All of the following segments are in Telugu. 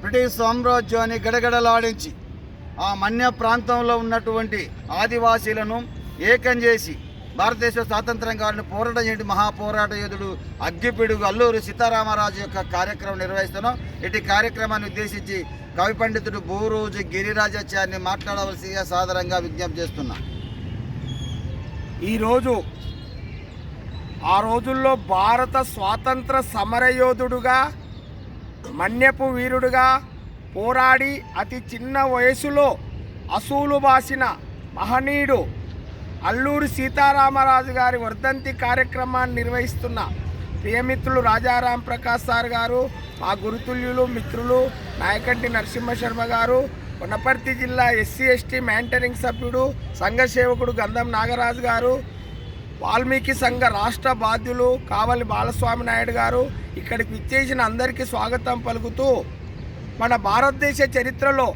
బ్రిటిష్ సామ్రాజ్యాన్ని గడగడలాడించి ఆ మన్య ప్రాంతంలో ఉన్నటువంటి ఆదివాసీలను ఏకం చేసి భారతదేశ స్వాతంత్రం కావాలని పోరాటం చేయండి మహాపోరాట యోధుడు అగ్గిపిడుగు అల్లూరు సీతారామరాజు యొక్క కార్యక్రమం నిర్వహిస్తున్నాం. ఇటు కార్యక్రమాన్ని ఉద్దేశించి కవి పండితుడు బూరోజు గిరిరాజాచార్యని మాట్లాడవలసిగా సాధారణంగా విజ్ఞప్తి చేస్తున్నా. ఈరోజు ఆ రోజుల్లో భారత స్వాతంత్ర సమరయోధుడుగా మన్యపు వీరుడుగా పోరాడి అతి చిన్న వయసులో అసూలు బాసిన మహనీయుడు అల్లూరి సీతారామరాజు గారి వర్ధంతి కార్యక్రమాన్ని నిర్వహిస్తున్న ప్రియమిత్రులు రాజారాం ప్రకాష్ సార్ గారు మా గురుతుల్యులు మిత్రులు నాయకంటి నరసింహ శర్మ గారు వనపర్తి జిల్లా ఎస్సీ ఎస్టీ మ్యాంటరింగ్ సభ్యుడు సంఘ సేవకుడు గంధం నాగరాజు గారు వాల్మీకి సంఘ రాష్ట్ర బాధ్యులు కావలి బాలస్వామి నాయుడు గారు ఇక్కడికి విచ్చేసిన అందరికీ స్వాగతం పలుకుతూ మన భారతదేశ చరిత్రలో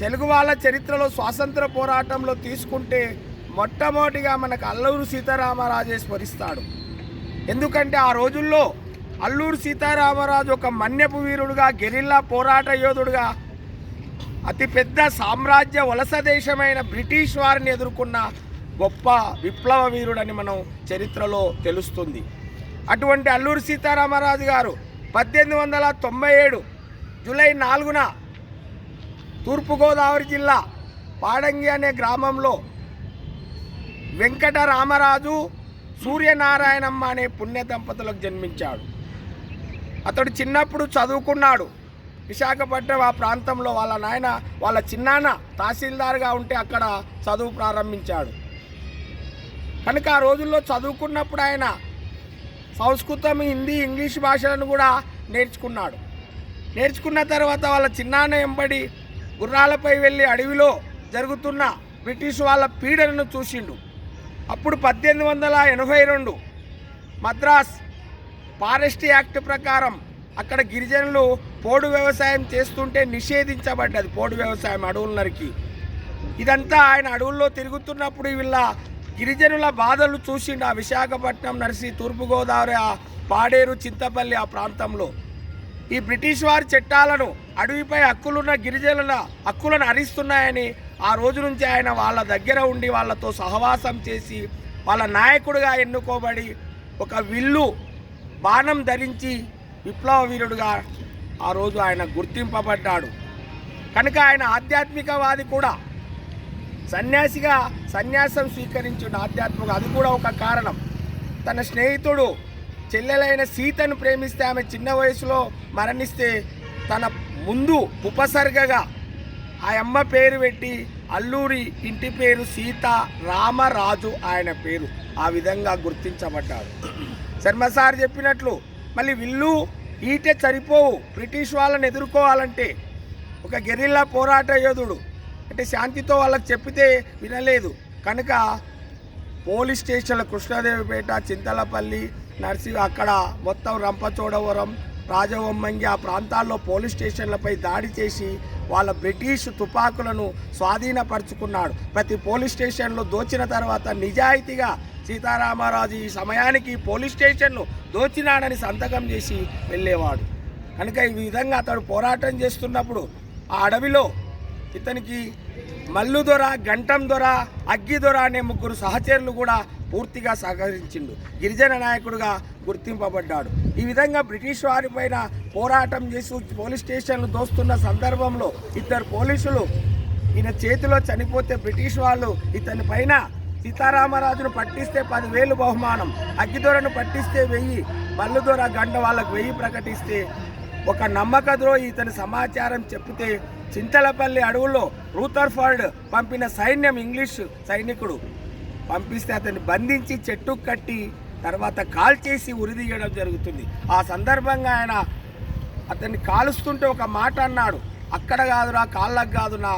తెలుగు వాళ్ళ చరిత్రలో స్వాతంత్ర పోరాటంలో తీసుకుంటే మొట్టమొదటిగా మనకు అల్లూరు సీతారామరాజే స్మరిస్తాడు ఎందుకంటే ఆ రోజుల్లో అల్లూరు సీతారామరాజు ఒక మన్యపు వీరుడుగా గెరిల్లా పోరాట యోధుడుగా అతిపెద్ద సామ్రాజ్య వలస దేశమైన బ్రిటిష్ వారిని ఎదుర్కొన్న గొప్ప విప్లవ వీరుడని మనం చరిత్రలో తెలుస్తుంది. అటువంటి అల్లూరి సీతారామరాజు గారు పద్దెనిమిది వందల తొంభై ఏడు జూలై నాలుగున తూర్పుగోదావరి జిల్లా పాడంగి అనే గ్రామంలో వెంకటరామరాజు సూర్యనారాయణమ్మ అనే పుణ్య దంపతులకు జన్మించాడు. అతడు చిన్నప్పుడు చదువుకున్నాడు. విశాఖపట్నం ఆ ప్రాంతంలో వాళ్ళ నాయన వాళ్ళ చిన్నాన్న తహసీల్దార్గా ఉంటే అక్కడ చదువు ప్రారంభించాడు. కనుక ఆ రోజుల్లో చదువుకున్నప్పుడు ఆయన సంస్కృతం హిందీ ఇంగ్లీష్ భాషలను కూడా నేర్చుకున్నాడు. నేర్చుకున్న తర్వాత వాళ్ళ చిన్నాన్న ఎంబడి గుర్రాలపై వెళ్ళి అడవిలో జరుగుతున్న బ్రిటిష్ వాళ్ళ పీడనను చూసిండు. అప్పుడు పద్దెనిమిది వందల ఎనభై రెండు మద్రాస్ ఫారెస్ట్ యాక్ట్ ప్రకారం అక్కడ గిరిజనులు పోడు వ్యవసాయం చేస్తుంటే నిషేధించబడ్డది పోడు వ్యవసాయం అడవుల నరికి ఇదంతా ఆయన అడవుల్లో తిరుగుతున్నప్పుడు వీళ్ళ గిరిజనుల బాధలు చూసిండు ఆ విశాఖపట్నం నర్సి తూర్పుగోదావరి ఆ పాడేరు చింతపల్లి ఆ ప్రాంతంలో. ఈ బ్రిటిష్ వారి చట్టాలను అడవిపై హక్కులున్న గిరిజనుల హక్కులను హరిస్తున్నాయని ఆ రోజు నుంచి ఆయన వాళ్ళ దగ్గర ఉండి వాళ్ళతో సహవాసం చేసి వాళ్ళ నాయకుడిగా ఎన్నుకోబడి ఒక విల్లు బాణం ధరించి విప్లవ వీరుడుగా ఆ రోజు ఆయన గుర్తింపబడ్డాడు. కనుక ఆయన ఆధ్యాత్మికవాది కూడా సన్యాసిగా సన్యాసం స్వీకరించిన ఆధ్యాత్మిక అది కూడా ఒక కారణం. తన స్నేహితుడు చెల్లెలైన సీతను ప్రేమిస్తే ఆమె చిన్న వయసులో మరణిస్తే తన ముందు ఉపసర్గగా ఆ అమ్మ పేరు పెట్టి అల్లూరి ఇంటి పేరు సీత రామరాజు ఆయన పేరు ఆ విధంగా గుర్తించబడ్డాడు. శర్మ సార్ చెప్పినట్లు మళ్ళీ విల్లు ఈటే సరిపోవు బ్రిటిష్ వాళ్ళని ఎదుర్కోవాలంటే ఒక గెరిల్లా పోరాట యోధుడు అంటే శాంతితో వాళ్ళకి చెప్పితే వినలేదు. కనుక పోలీస్ స్టేషన్ల కృష్ణాదేవిపేట చింతలపల్లి నర్సి అక్కడ మొత్తం రంపచోడవరం రాజవొమ్మంగి ఆ ప్రాంతాల్లో పోలీస్ స్టేషన్లపై దాడి చేసి వాళ్ళ బ్రిటిష్ తుపాకులను స్వాధీనపరుచుకున్నాడు. ప్రతి పోలీస్ స్టేషన్లో దోచిన తర్వాత నిజాయితీగా సీతారామరాజు ఈ సమయానికి పోలీస్ స్టేషన్ను దోచినాడని సంతకం చేసి వెళ్ళేవాడు. కనుక ఈ విధంగా అతడు పోరాటం చేస్తున్నప్పుడు ఆ అడవిలో ఇతనికి మల్లు దొర గంటం దొర అగ్గి దొర అనే ముగ్గురు సహచరులు కూడా పూర్తిగా సహకరించిండు. గిరిజన నాయకుడుగా గుర్తింపబడ్డాడు. ఈ విధంగా బ్రిటిష్ వారిపైన పోరాటం చేసి పోలీస్ స్టేషన్లు దోస్తున్న సందర్భంలో ఇద్దరు పోలీసులు ఈయన చేతిలో చనిపోతే బ్రిటిష్ వాళ్ళు ఇతని పైన సీతారామరాజును పట్టిస్తే పదివేలు బహుమానం అగ్గిదొరను పట్టిస్తే వెయ్యి మల్లుదొర గంట వాళ్ళకు వెయ్యి ప్రకటిస్తే ఒక నమ్మక ద్రోహి ఇతని సమాచారం చెప్తే చింతలపల్లి అడవుల్లో రూథర్ఫర్డ్ పంపిన సైన్యం ఇంగ్లీష్ సైనికుడు. పంపిస్తే అతన్ని బంధించి చెట్టు కట్టి తర్వాత కాల్చేసి ఉరిదీయడం జరుగుతుంది. ఆ సందర్భంగా ఆయన అతన్ని కాలుస్తుంటే ఒక మాట అన్నాడు. అక్కడ కాదురా కాళ్ళకు కాదు నా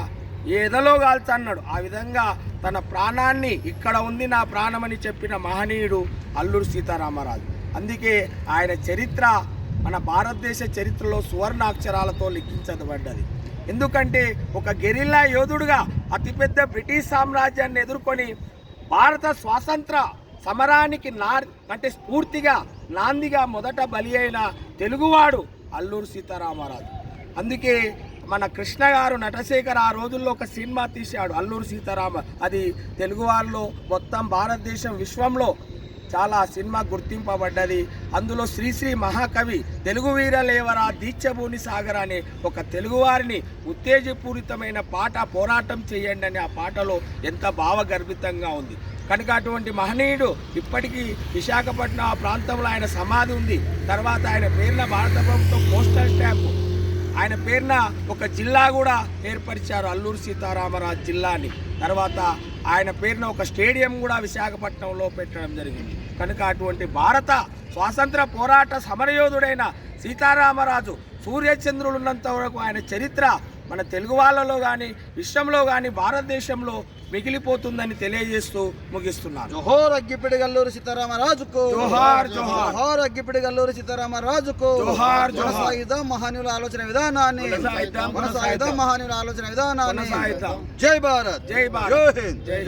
ఏదలో కాల్చన్నాడు ఆ విధంగా తన ప్రాణాన్ని ఇక్కడ ఉంది నా ప్రాణమని చెప్పిన మహనీయుడు అల్లూరు సీతారామరాజు. అందుకే ఆయన చరిత్ర మన భారతదేశ చరిత్రలో సువర్ణ అక్షరాలతో లిఖించబడ్డది. ఎందుకంటే ఒక గెరిల్లా యోధుడుగా అతిపెద్ద బ్రిటిష్ సామ్రాజ్యాన్ని ఎదుర్కొని భారత స్వాతంత్ర సమరానికి నా అంటే స్ఫూర్తిగా నాందిగా మొదట బలి అయిన తెలుగువాడు అల్లూరు సీతారామరాజు. అందుకే మన కృష్ణ గారు నటశేఖర్ ఆ రోజుల్లో ఒక సినిమా తీశాడు అల్లూరు సీతారామ అది తెలుగు మొత్తం భారతదేశం విశ్వంలో చాలా సినిమా గుర్తింపబడ్డది. అందులో శ్రీశ్రీ మహాకవి తెలుగు వీరలేవరా దీక్షభూని సాగర్ అనే ఒక తెలుగువారిని ఉత్తేజపూరితమైన పాట పోరాటం చేయండి అనే ఆ పాటలో ఎంత భావగర్భితంగా ఉంది. కనుక అటువంటి మహనీయుడు ఇప్పటికీ విశాఖపట్నం ఆ ప్రాంతంలో ఆయన సమాధి ఉంది. తర్వాత ఆయన పేరున భారత ప్రభుత్వం పోస్టల్ స్టాంపు. ఆయన పేరున ఒక జిల్లా కూడా ఏర్పరిచారు అల్లూరు సీతారామరాజు జిల్లాని. తర్వాత ఆయన పేరున ఒక స్టేడియం కూడా విశాఖపట్నంలో పెట్టడం జరిగింది. కనుక అటువంటి భారత స్వాతంత్ర పోరాట సమరయోధుడైన సీతారామరాజు సూర్యచంద్రులు ఉన్నంత వరకు ఆయన చరిత్ర మన తెలుగు వాళ్ళలో కానీ విశ్వంలో కానీ భారతదేశంలో మిగిలిపోతుందని తెలియజేస్తూ ముగిస్తున్నాను జోహార్ అగ్గిపిడి గల్లూరు సీతారామరాజుకు జోహార్, జోహార్. జోహార్ అగ్గిపిడి గల్లూరు సీతారామరాజుకు జోహార్, జోహార్. మహానీయుల ఆలోచన విధానాన్ని కొనసాగిద్దాం, మహానీయుల ఆలోచన విధానాన్ని. జై భారత్ జై భారత్. జై హింద్. జై